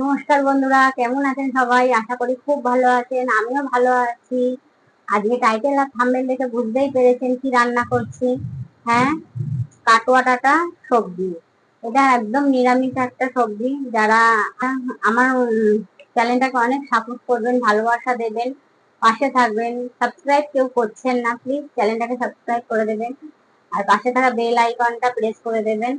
নমস্কার বন্ধুরা, কেমন আছেন সবাই? আশা করি খুব ভালো আছেন, আমিও ভালো আছি। আজকে টাইটেল আর থাম্বেল দেখে বুঝতেই পেরেছেন কি রান্না করছি। হ্যাঁ? কাটোয়া ডাটা সবজি। এটা একদম নিরামিষ একটা সবজি। যারা আমার চ্যানেলটাকে অনেক সাপোর্ট করবেন, ভালোবাসা দেবেন, পাশে থাকবেন সাবস্ক্রাইব কেউ করছেন না প্লিজ চ্যানেলটাকে সাবস্ক্রাইব করে দেবেন। আর পাশে থাকা বেল আইকনটা প্রেস করে দেবেন।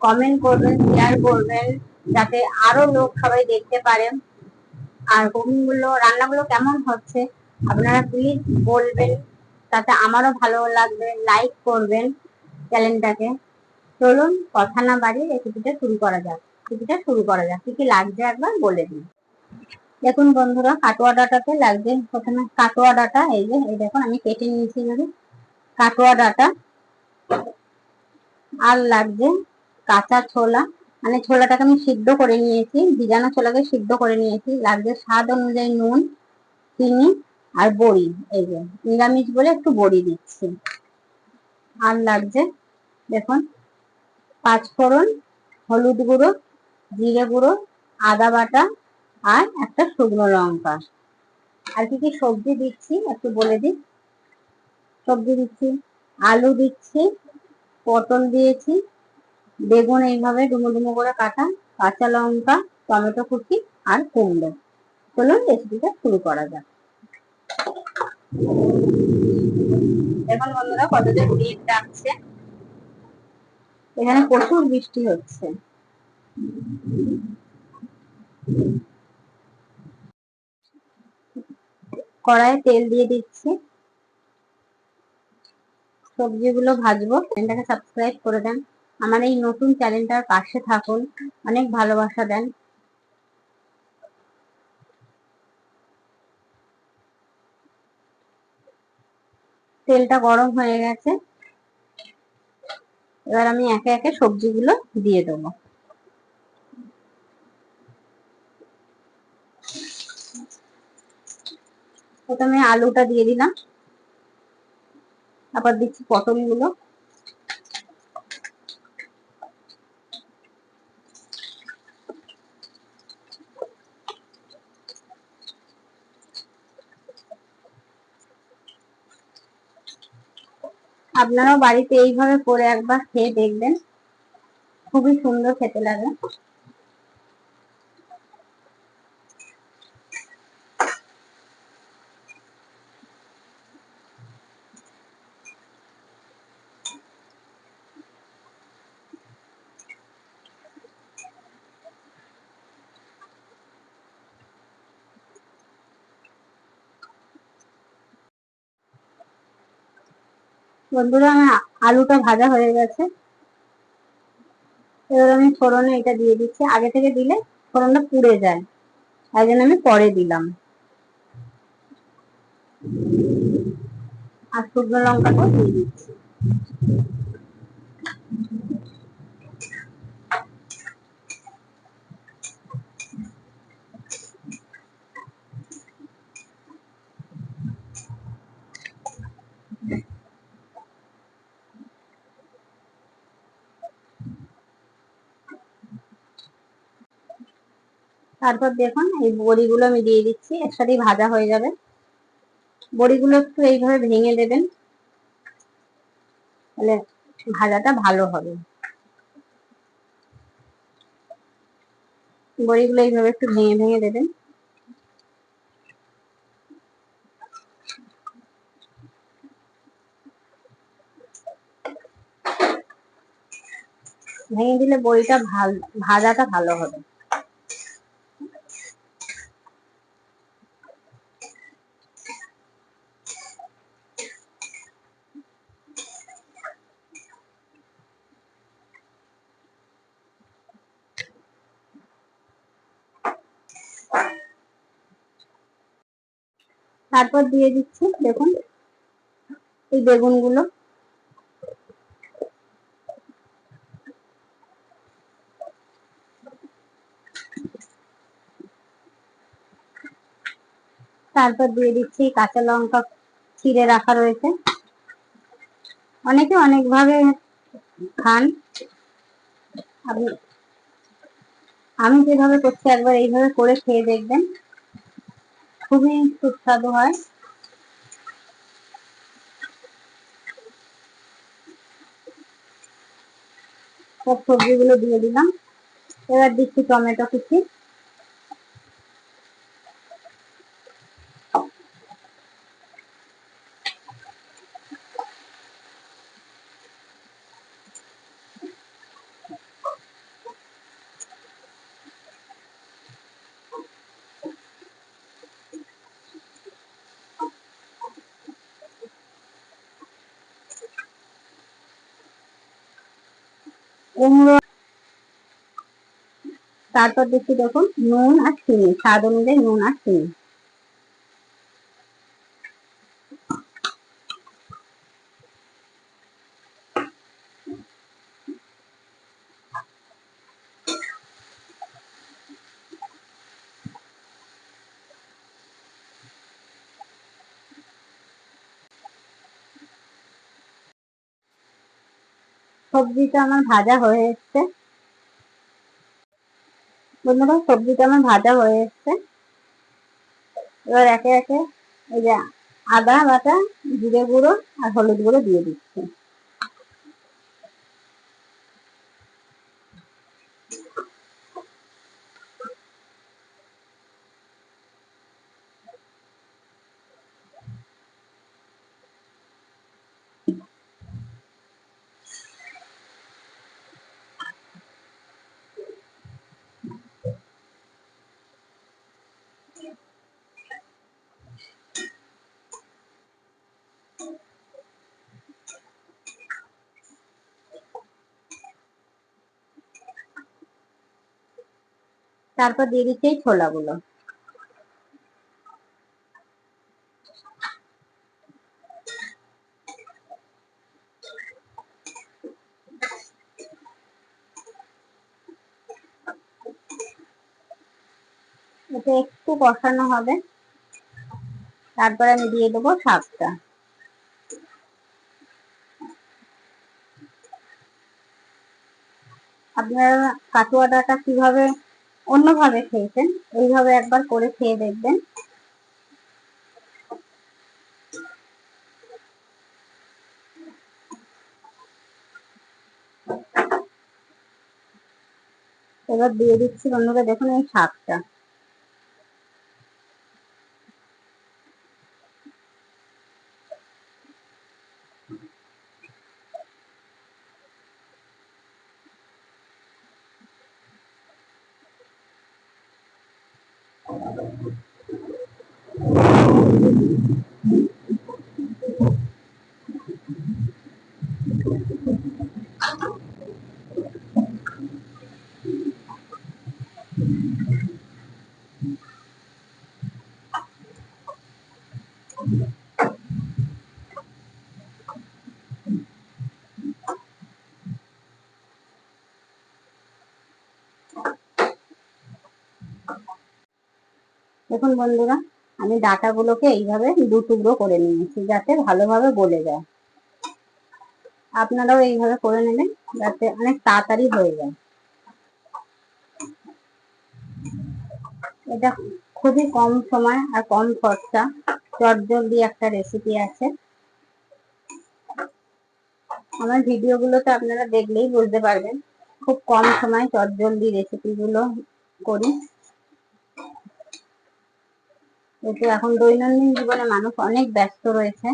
কমেন্ট করবেন শেয়ার করবেন, যাতে আরও লোক সবাই দেখতে পারে। আর কুকিংগুলো, রান্নাগুলো কেমন হচ্ছে, আপনারা প্লিজ বলবেন। তাতে আমারও ভালো লাগবে। লাইক করবেন চ্যানেলটাকে চলুন, কথা না বাড়িয়ে রেসিপিটা শুরু করা যাক। রেসিপিটা শুরু করা যাক। কি কি লাগছে একবার বলে দিন। দেখুন বন্ধুরা, কাটোয়া ডাটাতে লাগছে প্রথমে কাটোয়া ডাটা। এই যে, এই দেখুন, আমি কেটে নিয়েছি যদি কাটোয়া ডাটা। আর লাগছে কাঁচা ছোলা। মানে ছোলাটাকে আমি সিদ্ধ করে নিয়েছি ভিজানো ছোলাকে সিদ্ধ করে নিয়েছি। লাগবে স্বাদ অনুযায়ী নুন, চিনি আর বড়ি। এই যে, নিরামিষ বলে একটু বড়ি দিচ্ছি। আর লাগছে, দেখুন, পাঁচফোড়ন, হলুদ গুঁড়ো, জিরে গুঁড়ো, আদা বাটা আর একটা শুকনো লঙ্কা। আর কি কি সবজি দিচ্ছি একটু বলে দিই। সবজি দিচ্ছি, আলু দিচ্ছি পটল দিয়েছি। বেগুন এইভাবে ডুমো ডুমো করে কাটা। কাঁচা লঙ্কা, টমেটো কুচি আর কুমড়ো। চলুন রেসিপিটা শুরু করা যাক। দেখুন বন্ধুরা কতটা মেঘ ডাকছে এখানে প্রচুর বৃষ্টি হচ্ছে। কড়াইয়ে তেল দিয়ে দিচ্ছি। সবজিগুলো ভাজবো। চ্যানেলটাকে সাবস্ক্রাইব করে দেন। আমার এই নতুন চ্যানেলটার পাশে থাকুন। অনেক ভালোবাসা দেন। তেলটা গরম হয়ে গেছে। এবার আমি একে একে সবজিগুলো দিয়ে দেবো। প্রথমে আলুটা দিয়ে দিলাম। তারপর দিচ্ছি পটলগুলো। আপনারাও বাড়িতে এইভাবে করে একবার খেয়ে দেখবেন। খুবই সুন্দর খেতে লাগে। বন্ধুরা, আমার আলুটা ভাজা হয়ে গেছে। এবার আমি ফোড়নে এটা দিয়ে দিচ্ছি। আগে থেকে দিলে ফোড়নটা পুড়ে যায়। তাই জন্য আমি পরে দিলাম। আর শুকনো লঙ্কাটাও দিয়ে দিচ্ছি। তারপর দেখুন, এই বড়িগুলো আমি দিয়ে দিচ্ছি, একসাথেই ভাজা হয়ে যাবে। বড়িগুলো একটু এইভাবে ভেঙে দেবেন, তাহলে ভাজাটা ভালো হবে। বড়িগুলো এইভাবে একটু ভেঙে ভেঙে দেবেন। ভেঙে দিলে বড়িটা ভালো, ভাজাটা ভালো হবে। তারপর দিয়ে দিচ্ছি, দেখুন। এই বেগুনগুলো। তারপর দিয়ে দিচ্ছি কাঁচা লঙ্কা চিড়ে রাখা রয়েছে। অনেকে অনেকভাবে খান। আপনি আমি যেভাবে করছি একবার এইভাবে করে খেয়ে দেখবেন। খুবই সুস্বাদু হয়। সব সবজিগুলো দিয়ে দিলাম। এবার দিচ্ছি টমেটো কুচি। কুমড়ো। তারপর দেখছি দেখুন নুন আর চিনি স্বাদ অনুযায়ী নুন আর চিনি। সবজিটা আমার ভাজা হয়ে এসছে। বন্ধুরা, সবজিটা আমার ভাজা হয়ে এসছে। এবার একে একে এই যে আদা বাটা, জিরে গুঁড়ো আর হলুদ গুঁড়ো দিয়ে দিচ্ছি। তারপর দিয়ে দিচ্ছি এই ছোলাগুলো। এটা একটু কষানো হবে। তারপরে আমি দিয়ে দেবো শাকটা আপনারা কাটুয়াটাটা কীভাবে অন্যভাবে খেয়েছেন। এইভাবে একবার করে খেয়ে দেখবেন। এবার দিয়ে দিচ্ছি বন্ধুরা দেখুন এই শাকটা দেখুন বন্ধুরা, আমি ডাটাগুলোকে এইভাবে দু টুকরো করে নিয়েছি যাতে ভালোভাবে গলে যায়। আপনারাও এইভাবে করে নেবেন যাতে অনেক তাড়াতাড়ি হয়ে যায়। এটা খুবই কম সময় আর কম খরচা, চটজলদি একটা রেসিপি আছে। আমার ভিডিওগুলোতে আপনারা দেখলেই বুঝতে পারবেন, খুব কম সময় চটজলদি রেসিপিগুলো করি। যেহেতু এখন দৈনন্দিন জীবনে মানুষ অনেক ব্যস্ত রয়েছে।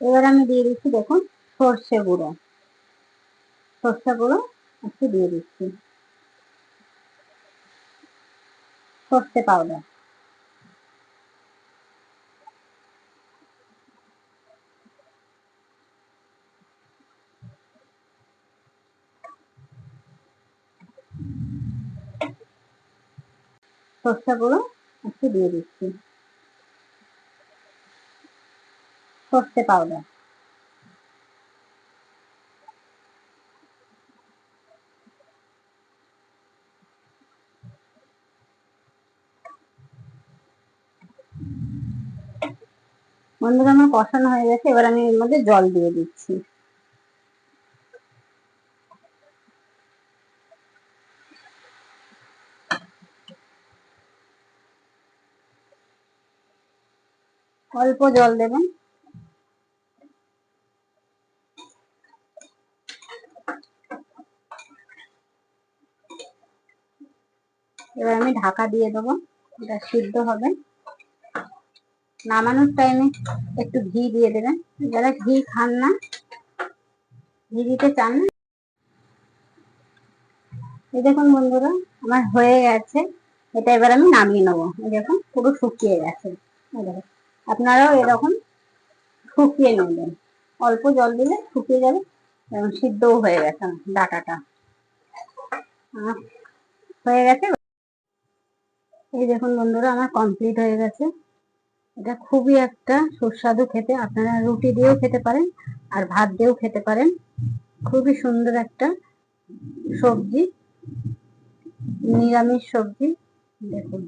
এবার আমি দিয়ে দিচ্ছি দেখুন, সর্ষে গুঁড়ো। সর্ষে গুঁড়ো একটু দিয়ে দিচ্ছি। সর্ষে পাউডার সর্ষে গুঁড়ো একটু দিয়ে দিচ্ছি। সর্ষে পাউডার বন্ধুরা, আমার কষানো হয়ে গেছে, এবার আমি এর মধ্যে জল দিয়ে দিচ্ছি। অল্প জল দেবেন এবার আমি ঢাকা দিয়ে দেবো। এটা সিদ্ধ হবে। নামানোর টাইমে একটু ঘি দিয়ে দেবেন। যারা ঘি খান না, ঘি দিতে চান না। এই দেখুন বন্ধুরা, আমার হয়ে গেছে। এটা এবার আমি নামিয়ে নেব। এই দেখুন, পুরো শুকিয়ে গেছে। আপনারাও এরকম শুকিয়ে নেবেন। অল্প জল দিলে শুকিয়ে যাবে। এবং সিদ্ধও হয়ে গেছে ডাটাটা। হয়ে গেছে। এই দেখুন বন্ধুরা, আমার কমপ্লিট হয়ে গেছে। এটা খুবই একটা সুস্বাদু খেতে। আপনারা রুটি দিয়েও খেতে পারেন আর ভাত দিয়েও খেতে পারেন। খুবই সুন্দর একটা সবজি, নিরামিষ সবজি। দেখুন।